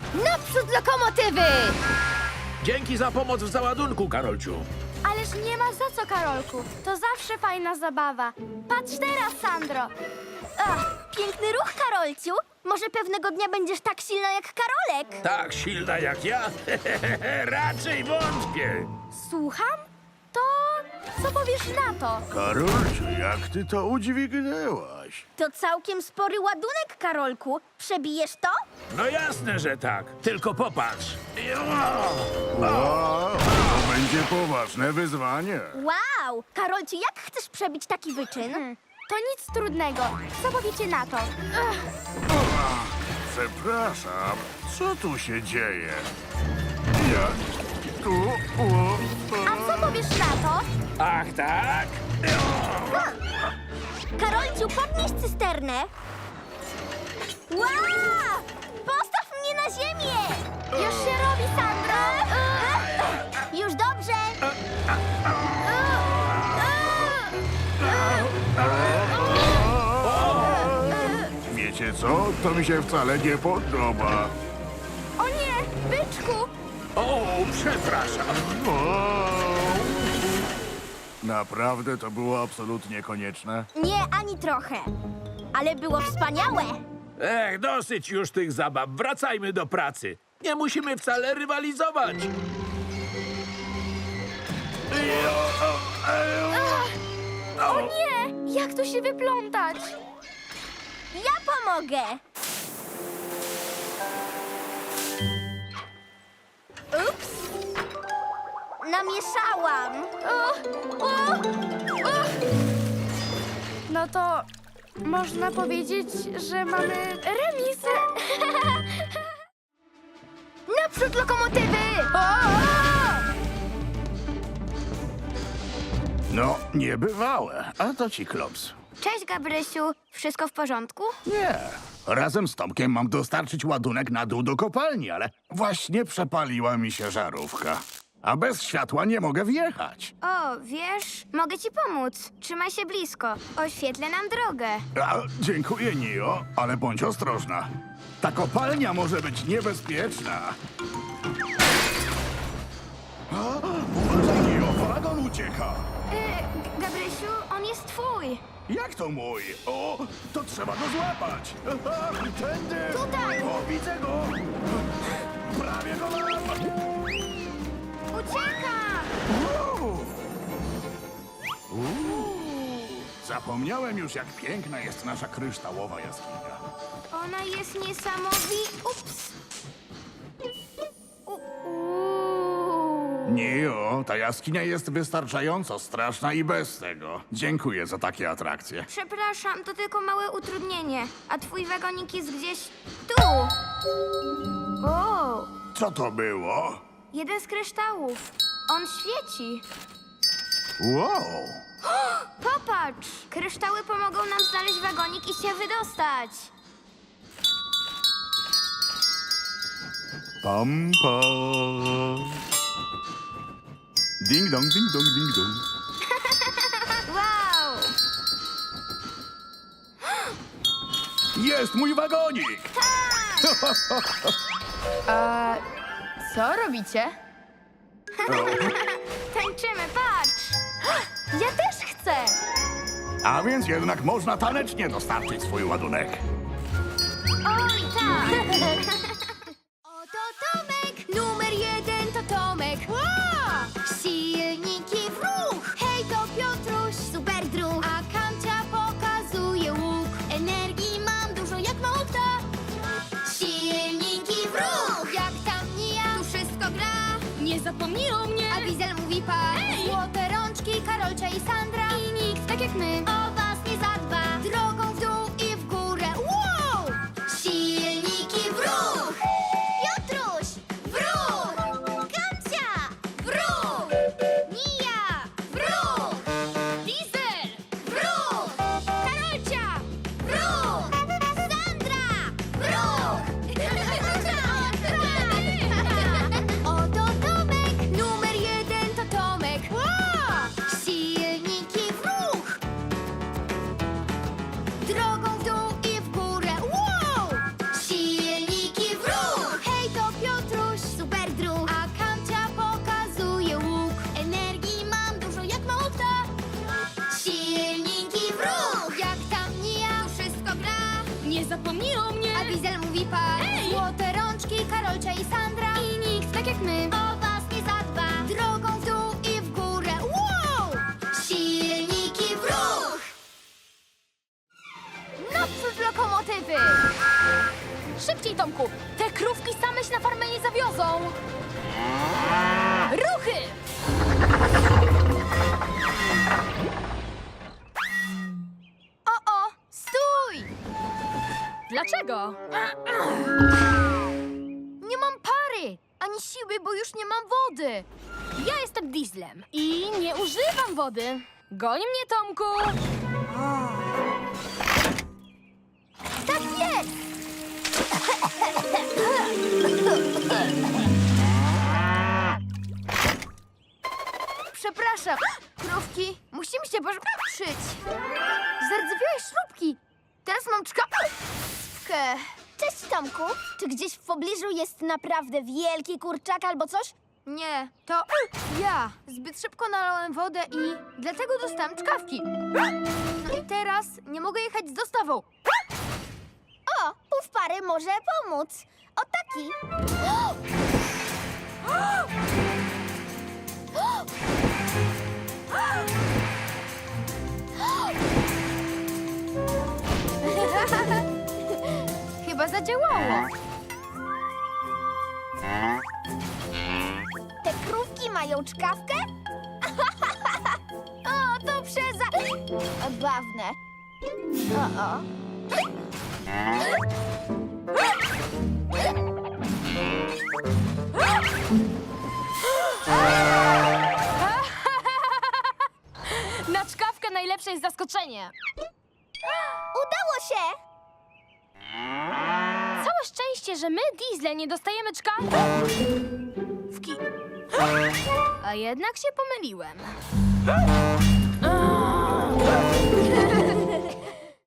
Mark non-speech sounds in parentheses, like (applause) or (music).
Naprzód lokomotywy! Dzięki za pomoc w załadunku, Karolciu. Ależ nie ma za co, Karolku. To zawsze fajna zabawa. Patrz teraz, Sandro. Ach, piękny ruch, Karolciu. Może pewnego dnia będziesz tak silna jak Karolek. Tak silna jak ja? (laughs) Raczej wątpię. Słucham? Co powiesz na to? Karolciu, jak ty to udźwignęłaś? To całkiem spory ładunek, Karolku. Przebijesz to? No jasne, że tak. Tylko popatrz. O, to będzie poważne wyzwanie. Wow! Karolciu, jak chcesz przebić taki wyczyn? Hmm, to nic trudnego. Co powiecie na to? Przepraszam, co tu się dzieje? Ja tu... O, A co powiesz na to? Ach tak? Karolciu, podnieś cysternę. Wow! Postaw mnie na ziemię! już się robi, Sandro! Już dobrze! Wiecie co? To mi się wcale nie podoba. O nie, byczku! O, przepraszam. Naprawdę to było absolutnie konieczne? Nie, ani trochę. Ale było wspaniałe. Ech, dosyć już tych zabaw. Wracajmy do pracy. Nie musimy wcale rywalizować. O nie, jak tu się wyplątać? Ja pomogę. Ups. Namieszałam. O, o, o. No to można powiedzieć, że mamy remis. (laughs) Naprzód lokomotywy! No, niebywałe. A to ci klops. Cześć, Gabrysiu. Wszystko w porządku? Nie. Razem z Tomkiem mam dostarczyć ładunek na dół do kopalni, ale właśnie przepaliła mi się żarówka. A bez światła nie mogę wjechać. O, wiesz, mogę ci pomóc. Trzymaj się blisko. Oświetlę nam drogę. A, dziękuję, Nio, ale bądź ostrożna. Ta kopalnia może być niebezpieczna. A, uważaj, Nio, wagon ucieka. Y, G- Gabrysiu, on jest twój. Jak to mój? O, to trzeba go złapać. Aha, (laughs) tędy. Tutaj. O, widzę go. Prawie go mam. Zapomniałem już, jak piękna jest nasza kryształowa jaskinia. Ona jest niesamowi... Ups. U- uuu. Nio, ta jaskinia jest wystarczająco straszna i bez tego. Dziękuję za takie atrakcje. Przepraszam, to tylko małe utrudnienie. A twój wagonik jest gdzieś tu. O, Co to było? jeden z kryształów. On świeci. Wow! Popatrz! Kryształy pomogą nam znaleźć wagonik i się wydostać. Pam, pam. Ding dong, ding dong, ding dong. (laughs) Wow! Jest mój wagonik! (laughs) A co robicie? (laughs) Tańczymy, patrz! Ja też chcę! A więc jednak można tanecznie dostarczyć swój ładunek. Oj, tak! (laughs) Nie mam pary! Ani siły, bo już nie mam wody. Ja jestem dieslem i nie używam wody. Goni mnie, Tomku! Tak jest! Przepraszam, krówki, musimy się poszczyć. Zardzewiałeś śrubki. Teraz mam Cześć, Tomku. Czy gdzieś w pobliżu jest naprawdę wielki kurczak albo coś? Nie, to ja. Zbyt szybko nalałem wodę i dlatego dostałam czkawki. No i teraz nie mogę jechać z dostawą. O, ów pary może pomóc. O taki. (gasps) (gasps) (gasps) (laughs) Chyba zadziałało. Te krówki mają czkawkę? (laughs) o, to przeza... Bawne. O, o. (laughs) Na czkawkę najlepsze jest zaskoczenie. Udało się! Że my, diesle, nie dostajemy czkawki. A jednak się pomyliłem.